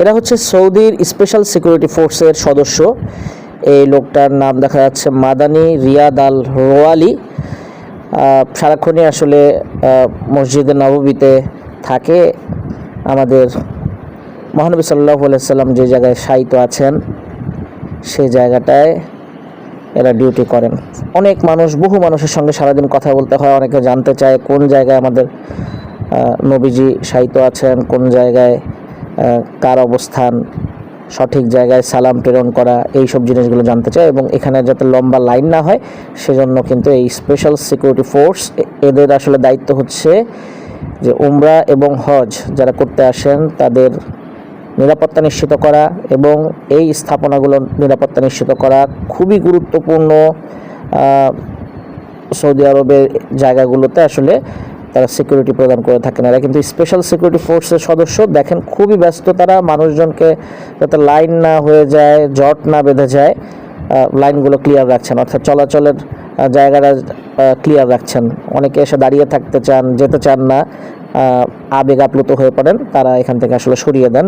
এরা হচ্ছে সৌদির স্পেশাল সিকিউরিটি ফোর্সের সদস্য। এই লোকটার নাম দেখা যাচ্ছে মাদানি রিয়াদ আল রোয়ালি। সারাক্ষণই আসলে মসজিদে নববীতে থাকে। আমাদের মহানবী সাল্লাহ সাল্লাম যে জায়গায় শায়িত আছেন সেই জায়গাটায় এরা ডিউটি করেন। অনেক মানুষ, বহু মানুষের সঙ্গে সারাদিন কথা বলতে হয়, অনেকে জানতে চায় কোন জায়গায় আমাদের নবীজি সাহিত্য আছেন, কোন জায়গায় কার অবস্থান, সঠিক জায়গায় সালাম প্রেরণ করা এই সব জিনিসগুলো জানতে চায় এবং এখানে যাতে লম্বা লাইন না হয়, সেজন্য কিন্তু এই স্পেশাল সিকিউরিটি ফোর্স এদের আসলে দায়িত্ব হচ্ছে যে উমরা এবং হজ যারা করতে আসেন, তাদের নিরাপত্তা নিশ্চিত করা এবং এই স্থাপনাগুলোর নিরাপত্তা নিশ্চিত করা খুবই গুরুত্বপূর্ণ সৌদি আরবের জায়গাগুলোতে আসলে তারা সিকিউরিটি প্রদান করে থাকেন। এরা কিন্তু স্পেশাল সিকিউরিটি ফোর্সের সদস্য। দেখেন, খুবই ব্যস্ত তারা। মানুষজনকে যাতে লাইন না হয়ে যায়, জট না বেঁধে যায় লাইনগুলো ক্লিয়ার রাখছেন। অর্থাৎ চলাচলের জায়গাটা ক্লিয়ার রাখছেন। অনেকে এসে দাঁড়িয়ে থাকতে চান, যেতে চান না আবেগ আপ্লুত হয়ে পড়েন। তারা এখান থেকে আসলে সরিয়ে দেন।